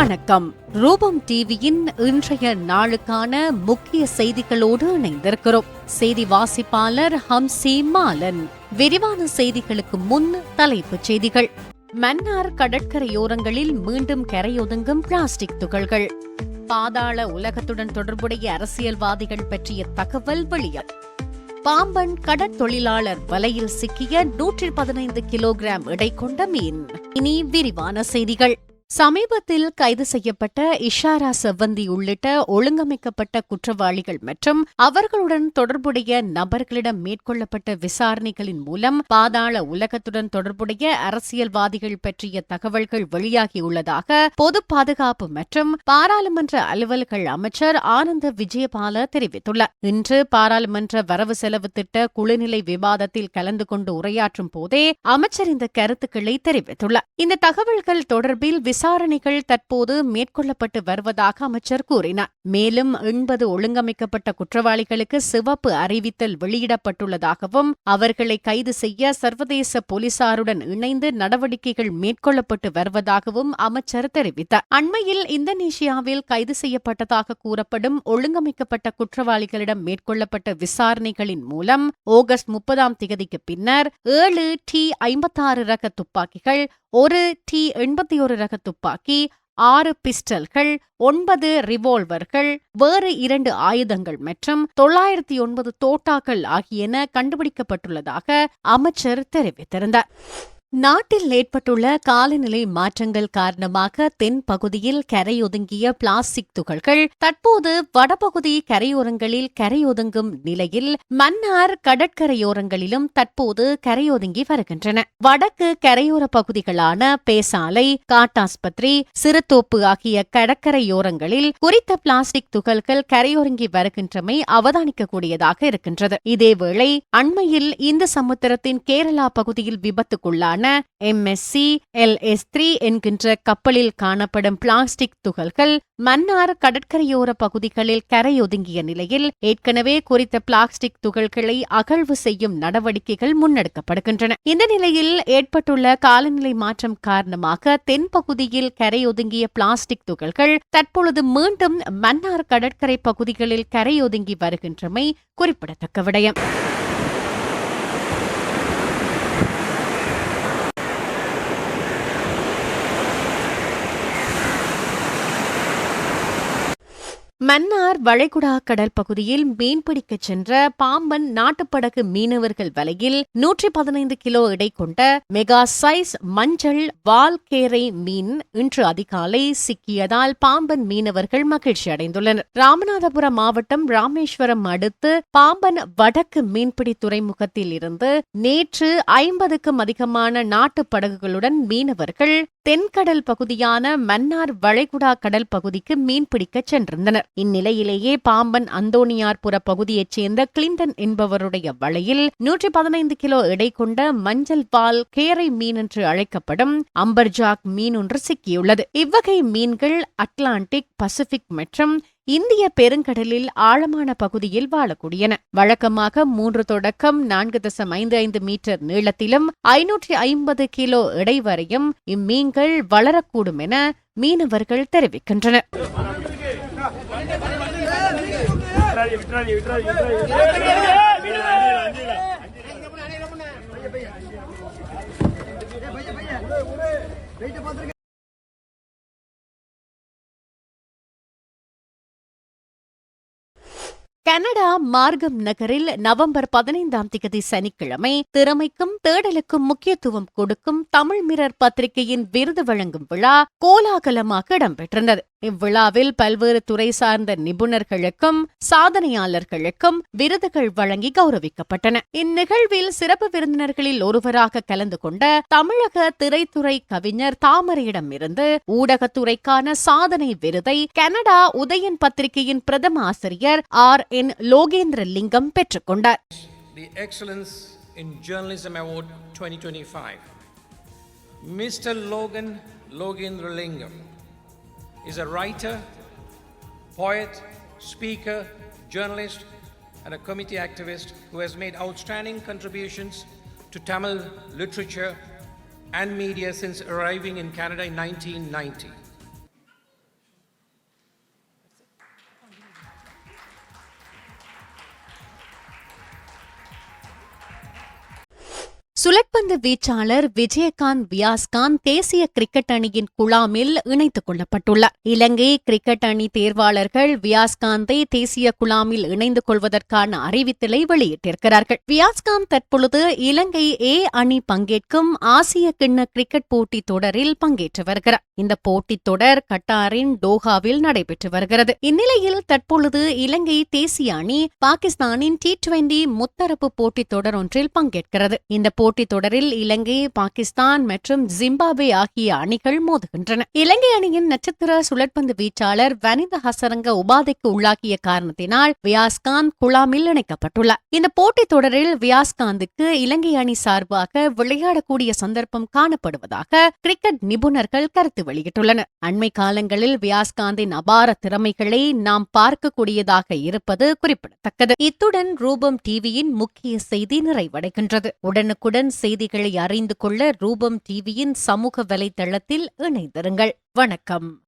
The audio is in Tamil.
வணக்கம். ரூபம் டிவியின் இன்றைய நாளுக்கான முக்கிய செய்திகளோடு இணைந்திருக்கிறோம். செய்தி வாசிப்பாளர் ஹம்சி மாலன். விரிவான செய்திகளுக்கு முன் தலைப்புச் செய்திகள். மன்னார் கடற்கரையோரங்களில் மீண்டும் கரையொதுங்கும் பிளாஸ்டிக் துகள்கள். பாதாள உலகத்துடன் தொடர்புடைய அரசியல்வாதிகள் பற்றிய தகவல் வெளியம் பாம்பன் கடற்தொழிலாளர் வலையில் சிக்கிய நூற்றி பதினைந்து கிலோகிராம் எடை கொண்ட மீன். இனி விரிவான செய்திகள். சமீபத்தில் கைது செய்யப்பட்ட இஷாரா செவ்வந்தி உள்ளிட்ட ஒழுங்கமைக்கப்பட்ட குற்றவாளிகள் மற்றும் அவர்களுடன் தொடர்புடைய நபர்களிடம் மேற்கொள்ளப்பட்ட விசாரணைகளின் மூலம் பாதாள உலகத்துடன் தொடர்புடைய அரசியல்வாதிகள் பற்றிய தகவல்கள் வெளியாகியுள்ளதாக பொது பாதுகாப்பு மற்றும் பாராளுமன்ற அலுவல்கள் அமைச்சர் ஆனந்த விஜயபால தெரிவித்துள்ளார். இன்று பாராளுமன்ற வரவு செலவு திட்ட குழுநிலை விவாதத்தில் கலந்து கொண்டு உரையாற்றும் போதே அமைச்சர் இந்த கருத்துக்களை தெரிவித்துள்ளார். இந்த தகவல்கள் தொடர்பில் விசாரணைகள் தற்போது மேற்கொள்ளப்பட்டு வருவதாக அமைச்சர் கூறினார். மேலும் எண்பது ஒழுங்கமைக்கப்பட்ட குற்றவாளிகளுக்கு சிவப்பு அறிவித்தல் வெளியிடப்பட்டுள்ளதாகவும் அவர்களை கைது செய்ய சர்வதேச போலீசாருடன் இணைந்து நடவடிக்கைகள் மேற்கொள்ளப்பட்டு வருவதாகவும் அமைச்சர் தெரிவித்தார். அண்மையில் இந்தோனேஷியாவில் கைது செய்யப்பட்டதாக கூறப்படும் ஒழுங்கமைக்கப்பட்ட குற்றவாளிகளிடம் மேற்கொள்ளப்பட்ட விசாரணைகளின் மூலம் ஆகஸ்ட் முப்பதாம் தேதிக்கு பின்னர் ஏழு டி ஐம்பத்தாறு ரக துப்பாக்கிகள் ஒரு டி எண்பத்தி ஒரு ரக துப்பாக்கி ஆறு பிஸ்டல்கள் ஒன்பது ரிவால்வர்கள் வேறு இரண்டு ஆயுதங்கள் மற்றும் தொள்ளாயிரத்தி ஒன்பது தோட்டாக்கள் ஆகியன கண்டுபிடிக்கப்பட்டுள்ளதாக அமைச்சர் தெரிவித்திருந்தார். நாட்டில் ஏற்பட்டுள்ள காலநிலை மாற்றங்கள் காரணமாக தென் பகுதியில் கரையொதுங்கிய பிளாஸ்டிக் துகள்கள் தற்போது வடபகுதி கரையோரங்களில் கரையொதுங்கும் நிலையில் மன்னார் கடற்கரையோரங்களிலும் தற்போது கரையொதுங்கி வருகின்றன. வடக்கு கரையோர பகுதிகளான பேசாலை காட்டாஸ்பத்திரி சிறுதோப்பு ஆகிய கடற்கரையோரங்களில் குறித்த பிளாஸ்டிக் துகள்கள் கரையொருங்கி வருகின்றமை அவதானிக்கக்கூடியதாக இருக்கின்றது. இதேவேளை அண்மையில் இந்த சமுத்திரத்தின் கேரளா பகுதியில் விபத்துக்குள்ளான எம்எஸ்சி எல்எஸ் த்ரீ என்கின்ற கப்பலில் காணப்படும் பிளாஸ்டிக் துகள்கள் மன்னார் கடற்கரையோர பகுதிகளில் கரையொதுங்கிய நிலையில் ஏற்கனவே குறித்த பிளாஸ்டிக் துகள்களை அகழ்வு செய்யும் நடவடிக்கைகள் முன்னெடுக்கப்படுகின்றன. இந்த நிலையில் ஏற்பட்டுள்ள காலநிலை மாற்றம் காரணமாக தென்பகுதியில் கரையொதுங்கிய பிளாஸ்டிக் துகள்கள் தற்பொழுது மீண்டும் மன்னார் கடற்கரை பகுதிகளில் கரையொதுங்கி வருகின்றமை குறிப்பிடத்தக்க விடயம். மன்னார் வளைகுடா கடல் பகுதியில் மீன்பிடிக்கச் சென்ற பாம்பன் நாட்டுப்படகு மீனவர்கள் வலையில் நூற்றி பதினைந்து கிலோ எடை கொண்ட மெகா சைஸ் மஞ்சள் வால்கேரை மீன் இன்று அதிகாலை சிக்கியதால் பாம்பன் மீனவர்கள் மகிழ்ச்சி அடைந்துள்ளனர். ராமநாதபுரம் மாவட்டம் ராமேஸ்வரம் அடுத்து பாம்பன் வடக்கு மீன்பிடி துறைமுகத்தில் இருந்து நேற்று ஐம்பதுக்கும் அதிகமான நாட்டுப் படகுகளுடன் மீனவர்கள் தென்கடல் பகுதியான மன்னார் வளைகுடா கடல் பகுதிக்கு மீன்பிடிக்கச் சென்றிருந்தனர். இந்நிலையிலேயே பாம்பன் அந்தோனியார்புர பகுதியைச் சேர்ந்த கிளின்டன் என்பவருடைய வலையில் நூற்றி பதினைந்து கிலோ எடை கொண்ட மஞ்சள் பால் கேரை மீன் என்று அழைக்கப்படும் அம்பர்ஜாக் மீன் ஒன்று சிக்கியுள்ளது. இவ்வகை மீன்கள் அட்லாண்டிக் பசிபிக் மற்றும் இந்திய பெருங்கடலில் ஆழமான பகுதியில் வாழக்கூடியன. வழக்கமாக மூன்று தொடக்கம் நான்கு தசம் ஐந்து ஐந்து மீட்டர் நீளத்திலும் ஐநூற்றி ஐம்பது கிலோ எடை வரையும் இம்மீன்கள் வளரக்கூடும் என மீனவர்கள் தெரிவிக்கின்றனர். விட்டுறாதீங்க விட்டுறாதீங்க விட்டுறாதீங்க கனடா மார்க்கம் நகரில் நவம்பர் பதினைந்தாம் தேதி சனிக்கிழமை திறமைக்கும் தேடலுக்கும் முக்கியத்துவம் கொடுக்கும் தமிழ் மிரர் பத்திரிகையின் விருது வழங்கும் விழா கோலாகலமாக இடம்பெற்றிருந்தது. இவ்விழாவில் பல்வேறு துறை சார்ந்த நிபுணர்களுக்கும் சாதனையாளர்களுக்கும் விருதுகள் வழங்கி கௌரவிக்கப்பட்டன இந்நிகழ்வில் சிறப்பு விருந்தினர்களில் ஒருவராக கலந்து கொண்ட தமிழக திரைத்துறை கவிஞர் தாமரையிடமிருந்து ஊடகத்துறைக்கான சாதனை விருதை கனடா உதயன் பத்திரிகையின் பிரதம ஆசிரியர் ஆர் என் லோகேந்திர லிங்கம் பெற்றுக்கொண்டார் the Excellence in Journalism Award 2025. Mr. Logan Logendra Lingam is a writer, poet, speaker, journalist, and a committee activist who has made outstanding contributions to Tamil literature and media since arriving in Canada in 1990. சுழற்பந்து வீச்சாளர் விஜயகாந்த் வியாஸ்காந்த் தேசிய கிரிக்கெட் அணியின் குழாமில் இணைத்துக் கொள்ளப்பட்டுள்ளார். இலங்கை கிரிக்கெட் அணி தேர்வாளர்கள் வியாஸ்காந்தை தேசிய குழாமில் இணைந்து கொள்வதற்கான அறிவித்தலை வெளியிட்டிருக்கிறார்கள். வியாஸ்காந்த் தற்பொழுது இலங்கை ஏ அணி பங்கேற்கும் ஆசிய கிண்ண கிரிக்கெட் போட்டித் தொடரில் பங்கேற்று வருகிறார். இந்த போட்டித் தொடர் கட்டாரின் டோஹாவில் நடைபெற்று வருகிறது. இந்நிலையில் தற்பொழுது இலங்கை தேசிய அணி பாகிஸ்தானின் டி டுவெண்டி முத்தரப்பு போட்டித் தொடர் ஒன்றில் பங்கேற்கிறது. இந்த போட்டித் தொடரில் இலங்கை பாகிஸ்தான் மற்றும் ஜிம்பாப்வே ஆகிய அணிகள் மோதுகின்றன. இலங்கை அணியின் நட்சத்திர சுழற்பந்து வீச்சாளர் வனித ஹசரங்க உபாதைக்கு உள்ளாகிய காரணத்தினால் வியாஸ்காந்த் குழாமில் இணைக்கப்பட்டுள்ளார். இந்த போட்டித் தொடரில் வியாஸ்காந்துக்கு இலங்கை அணி சார்பாக விளையாடக்கூடிய சந்தர்ப்பம் காணப்படுவதாக கிரிக்கெட் நிபுணர்கள் கருத்து வெளியிட்டுள்ளன. அண்மை காலங்களில் வியாஸ்காந்தின் அபார திறமைகளை நாம் பார்க்கக்கூடியதாக இருப்பது குறிப்பிடத்தக்கது. இத்துடன் ரூபம் டிவியின் முக்கிய செய்தி நிறைவடைகின்றது. உடனுக்குடன் செய்திகளை அறிந்து கொள்ள ரூபம் டிவியின் சமூக வலைதளத்தில் இணைந்திருங்கள். வணக்கம்.